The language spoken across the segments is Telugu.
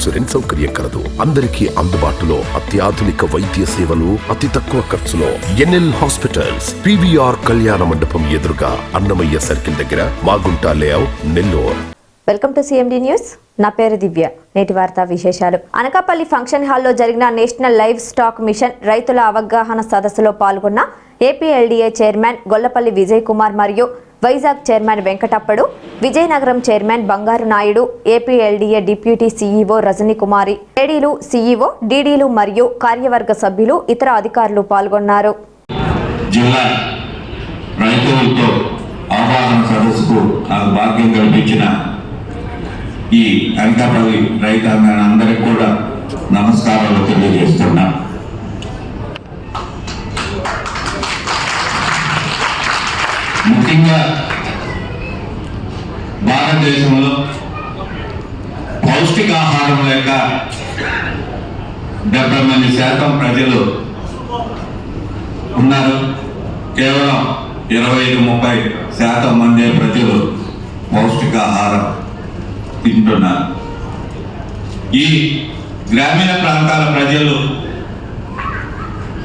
ఇన్సూరెన్స్ సౌకర్యం కలదు. అందరికీ అందుబాటులో అత్యాధునిక వైద్య సేవలు అతి తక్కువ ఖర్చులో. ఎన్ఎల్ హాస్పిటల్స్ పివిఆర్ కళ్యాణ మండపం ఎదురుగా అన్నమయ్య సర్కిల్ దగ్గర Magunta layout Nellore. Welcome to CMD news. నా పేరు దివ్య. నేటి వార్తా విశేషాలు. అనకాపల్లి ఫంక్షన్ హాల్లో జరిగిన నేషనల్ లైవ్ స్టాక్ మిషన్ రైతుల అవగాహన సదస్సులో పాల్గొన్న ఏపీఎల్డీఏ చైర్మన్ గొల్లపల్లి విజయ్ కుమార్ మరియు Vizag chairman Venkatappadu Vizianagaram chairman Bangaru Naidu APLDA deputy CEO Rajani Kumari ఏడీలు CEO డీడీలు మరియు కార్యవర్గ సభ్యులు ఇతర అధికారులు పాల్గొన్నారు. జిల్లా రైతులతో అవగాహన సదస్సుకు నాకు భాగ్యం కల్పించిన ఈ అనకాపల్లి రైతాంగాన్ని అందరికి కూడా నమస్కారాలు తెలియజేస్తున్నా యొక్క డెబ్బై మంది శాతం ప్రజలు ఉన్నారు. కేవలం ఇరవై ఐదు ముప్పై శాతం మంది ప్రజలు పౌష్టికాహారం తింటున్నారు. ఈ గ్రామీణ ప్రాంతాల ప్రజలు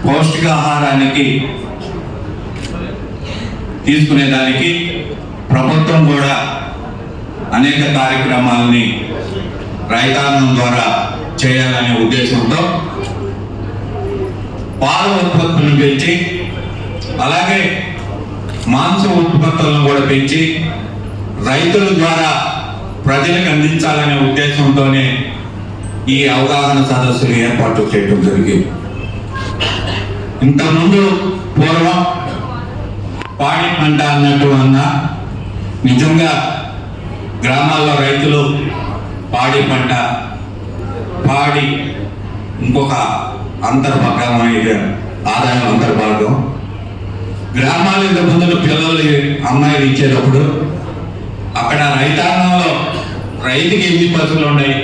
పౌష్టికాహారానికి తీసుకునేదానికి ప్రభుత్వం కూడా అనేక కార్యక్రమాలని రైతాంగం ద్వారా చేయాలనే ఉద్దేశంతో పాల ఉత్పత్తులను పెంచి అలాగే మాంస ఉత్పత్తులను కూడా పెంచి రైతుల ద్వారా ప్రజలకు అందించాలనే ఉద్దేశంతోనే ఈ అవగాహన సదస్సులు ఏర్పాటు చేయడం జరిగింది. ఇంతకుముందు పూర్వం పాడి పంట అన్నట్టు అన్న నిజంగా గ్రామాల్లో రైతులు పాడి పంట పాడి ఇంకొక అంతర్భాగమైన ఆదాయం అంతర్భాగం. గ్రామాల ఇంత ముందు పిల్లలు అమ్మాయిలు ఇచ్చేటప్పుడు అక్కడ రైతాంగంలో రైతుకి ఎన్ని పశువులు ఉన్నాయి?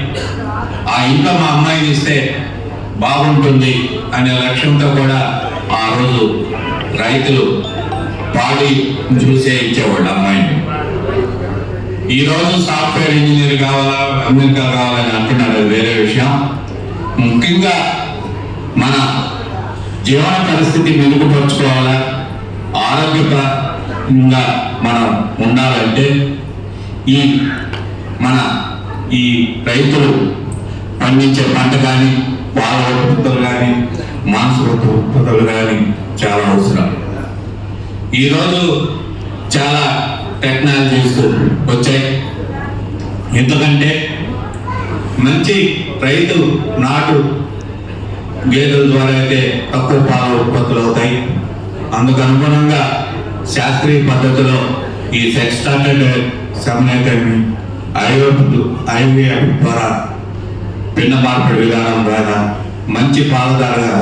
ఆ ఇంట్లో మా అమ్మాయిని ఇస్తే బాగుంటుంది అనే లక్ష్యంతో కూడా ఆ రోజు రైతులు పాడి చూసే ఇచ్చేవాళ్ళు అమ్మాయిని. ఈ రోజు సాఫ్ట్వేర్ ఇంజనీర్ కావాలా అమెరికా కావాలని అంటున్నాడు వేరే విషయం. ముఖ్యంగా మన జీవన పరిస్థితి మెరుగుపరుచుకోవాలా ఆరోగ్యంగా మనం ఉండాలంటే ఈ మన ఈ రైతులు పండించే పంట కానీ పాల ఉత్పత్తులు కానీ మాంస ఉత్పత్తులు కానీ చాలా అవసరం. ఈరోజు చాలా టెక్నాలజీస్ వచ్చాయి ఎందుకంటే మంచి రైతు నాటు గేదెల ద్వారా అయితే తక్కువ పాల ఉత్పత్తులు అవుతాయి. అందుకు అనుగుణంగా శాస్త్రీయ పద్ధతిలో ఈ సెక్స్ స్టాండర్డ్ సమన్వయకర్మి ఐవీఎఫ్ ఐవీఎఫ్ ద్వారా భిన్న మార్పిడి విధానం ద్వారా మంచి పాలదారుగా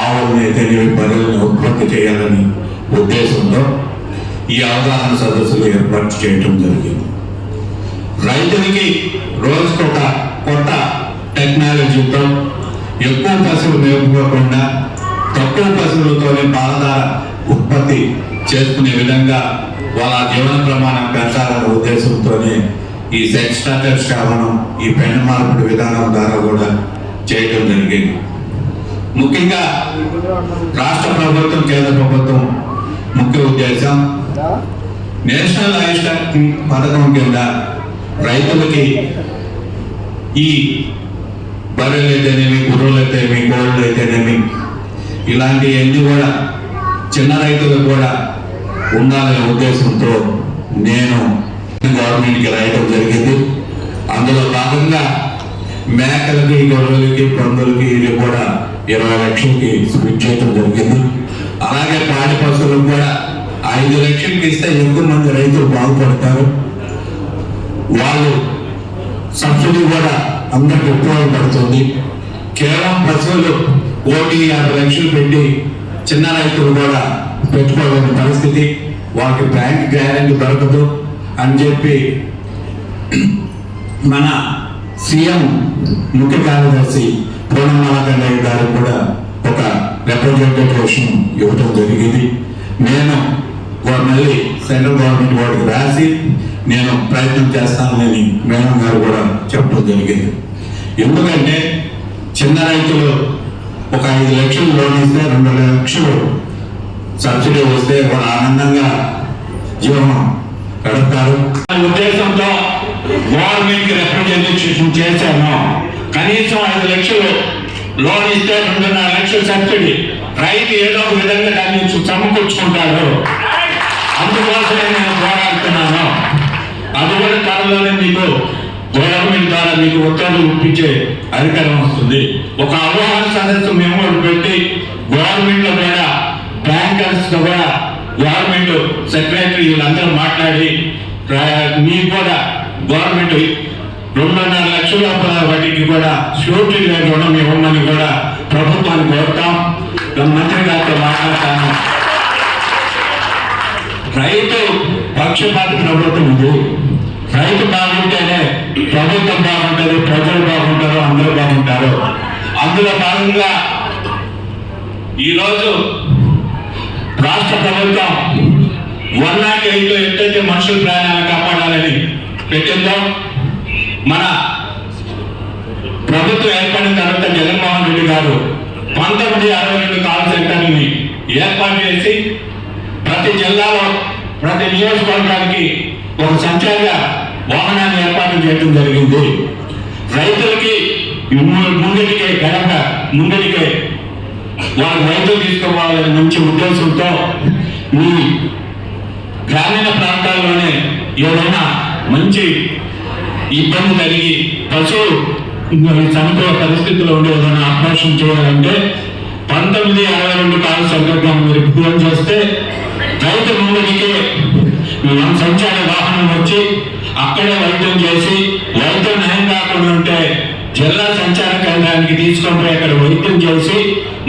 ఆవులను అయితే బరువులను ఉత్పత్తి చేయాలని ఉద్దేశంతో ఈ అవగాహన సదస్సులు ఏర్పాటు చేయటం జరిగింది. రైతులకి రోజుకొక కొత్త టెక్నాలజీతో ఎక్కువ పశువులు మేపుకోకుండా తక్కువ పశువులతోనే పాలధార ఉత్పత్తి చేసుకునే విధంగా వాళ్ళ జీవన ప్రమాణం పెంచాలనే ఉద్దేశంతోనే ఈ సెక్స్ స్టార్టర్ శ్రావణం ఈ పెండ మార్పిడి విధానం ద్వారా కూడా చేయటం జరిగింది. ముఖ్యంగా రాష్ట్ర ప్రభుత్వం కేంద్ర ప్రభుత్వం ముఖ్య ఉద్దేశం నేషనల్ ఆయుష్ పథకం కింద రైతులకి ఈ బర్రెలు అయితేనేమి గుర్రెలు అయితేనేమి కోళ్ళు అయితేనేమి ఇలాంటివన్నీ కూడా చిన్న రైతులకు కూడా ఉండాలనే ఉద్దేశంతో నేను గవర్నమెంట్కి రాయటం జరిగింది. అందులో భాగంగా మేకలకి గొర్రెలకి పందులకి ఇది కూడా ఇరవై లక్షలకి స్ప్లిట్ చేయడం జరిగింది. అలాగే పాడి పశువులకు కూడా ఐదు లక్షలకి ఇస్తే ఎక్కువ మంది రైతులు బాగుపడతారు. వాళ్ళు సబ్సిడీ కూడా అందరికి ఉపయోగపడుతుంది. కేవలం పశువులు ఓటి యాభై లక్షలు పెట్టి చిన్న రైతులు కూడా పెట్టుకోలేని పరిస్థితి. వాళ్ళకి బ్యాంక్ గ్యారెంటీ దొరకదు అని చెప్పి మన సీఎం ముఖ్య కార్యదర్శి పూర్ణమాలకండయ్య గారు కూడా ఒక రిప్రజెంటేషన్ ఇవ్వడం జరిగింది. నేను వారు మళ్ళీ సెంట్రల్ గవర్నమెంట్ వాడికి రాసి నేను ప్రయత్నం చేస్తానని మేడం గారు కూడా చెప్పడం జరిగింది. ఎందుకంటే చిన్న రైతులు ఒక ఐదు లక్షలు లోన్ ఇస్తే రెండు లక్షలు సబ్సిడీ వస్తే వాళ్ళు ఆనందంగా జీవనం గడుపుతారు. ఉద్దేశంతో గవర్నమెంట్ రిప్రజెంటేషన్ చేశాను. కనీసం ఐదు లక్షలు లోన్ ఇస్తే రెండున్నర లక్షలు సబ్సిడీ. రైతు ఏదో ఒక విధంగా దాన్ని సమకూర్చుకుంటాడు. అందుకోసమే నేను పోరాడుతున్నాను అది కూడా త్వరలోనే మీకు గవర్నమెంట్ ద్వారా మీకు ఉత్తర్వులు ఇప్పించే అధికారం వస్తుంది. ఒక అవగాహన సదస్సు మేము పెట్టి గవర్నమెంట్లో కూడా బ్యాంకర్స్ కూడా గవర్నమెంట్ సెక్రటరీ వీళ్ళందరూ మాట్లాడి ప్ర- మీకు కూడా గవర్నమెంట్ రెండున్నర లక్షల వాటికి కూడా షూరిటీ లేకుండా రుణం ఇవ్వమని కూడా ప్రభుత్వాన్ని కోరుతాం. మంత్రి గారితో మాట్లాడతాను. రైతు పక్షపాత ప్రభుత్వం ఇది రైతు బాగుంటేనే ప్రభుత్వం బాగుంటుంది ప్రజలు బాగుంటారు అందరూ బాగుంటారు. అందులో భాగంగా ఈరోజు రాష్ట్ర ప్రభుత్వం వన్ నాట్ ఎయిట్లో ఎంతైతే మనుషుల ప్రాణాలను కాపాడాలని పెట్టిందో మన ప్రభుత్వం ఏర్పడిన తర్వాత జగన్మోహన్ రెడ్డి గారు పంతొమ్మిది అరవై రెండు కాల్ సెంటర్ని ఏర్పాటు చేసి ప్రతి జిల్లాలో ప్రతి నియోజకవర్గానికి ఒక సంచార వాహనాన్ని ఏర్పాటు చేయడం జరిగింది. రైతులకి ము- ముందటికే గడప ముందటికే వారు రైతులు తీసుకోవాలనే మంచి ఉద్దేశంతో ఈ గ్రామీణ ప్రాంతాల్లోనే ఏదైనా మంచి ఇబ్బంది కలిగి పశువు చనిపోయే పరిస్థితిలో ఉండే ఏదైనా ఆపరేషన్ చేయాలంటే పంతొమ్మిది అరవై రెండు కాల సందర్భం మీరు చేస్తే రైతు ముందుకే సంచార వాహనం వచ్చి అక్కడే వైద్యం చేసి వైద్యం నయం కాకుండా ఉంటే జిల్లా సంచార కేంద్రానికి తీసుకొని అక్కడ వైద్యం చేసి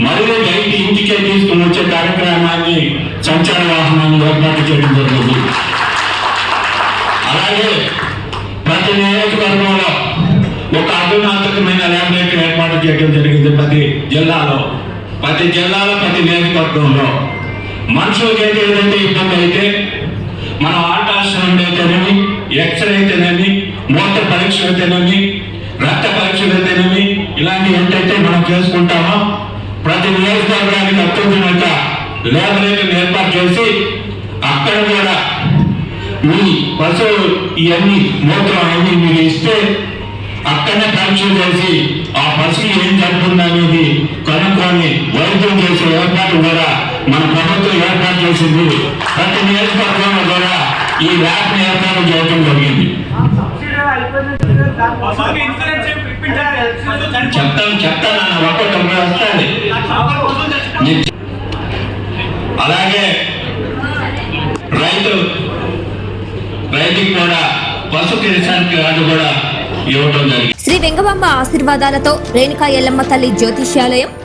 మళ్ళీ రైతు ఇంటికే తీసుకుని వచ్చే కార్యక్రమాన్ని సంచార వాహనాన్ని ఏర్పాటు చేయడం జరిగింది. అలాగే ప్రతి నియోజకవర్గంలో ఒక అధునాతకమైన ల్యాబొరేటరీ ఏర్పాటు చేయడం జరిగింది ప్రతి జిల్లాలో. ప్రతి జిల్లాలో ప్రతి నియోజకవర్గంలో. మనుషులకి అయితే ఏదైతే ఇబ్బంది అయితే మనం ఆల్ట్రాసౌండ్ అయితేనేమి ఎక్స్రే అయితేనేమి? మూత్ర పరీక్షలు అయితేనేమి? రక్త పరీక్షలు అయితేనేమి? ఇలాంటివి ఎంతైతే మనం చేసుకుంటామో ప్రతి నియోజకవర్గానికి అత్యున్నత ల్యాబొరేటరీని ఏర్పాటు చేసి అక్కడ కూడా మీ పశువులు ఇవన్నీ మూత్రం అవన్నీ మీరు ఇస్తే అక్కడనే పరీక్షలు చేసి ఆ పశువు ఏం జరుగుతుంది అనేది కనుక్కొని వైద్యం చేసే ఏర్పాటు కూడా మన ప్రభుత్వం ఏర్పాటు చేసింది. ప్రతి నియోజకవర్గంలో కూడా ఈ ల్యాబ్ ఏర్పాటు చేయడం జరిగింది. చెప్తాను చెప్తాను అన్న ఒక్కొక్క వస్తుంది అలాగే రైతు రైతుకి కూడా పశు కిసాన్ కార్డు కూడా ఇవ్వడం జరిగింది. శ్రీ వెంగబాంబ ఆశీర్వాదాలతో రేణుకా ఎల్లమ్మ తల్లి జ్యోతిష్యాలయం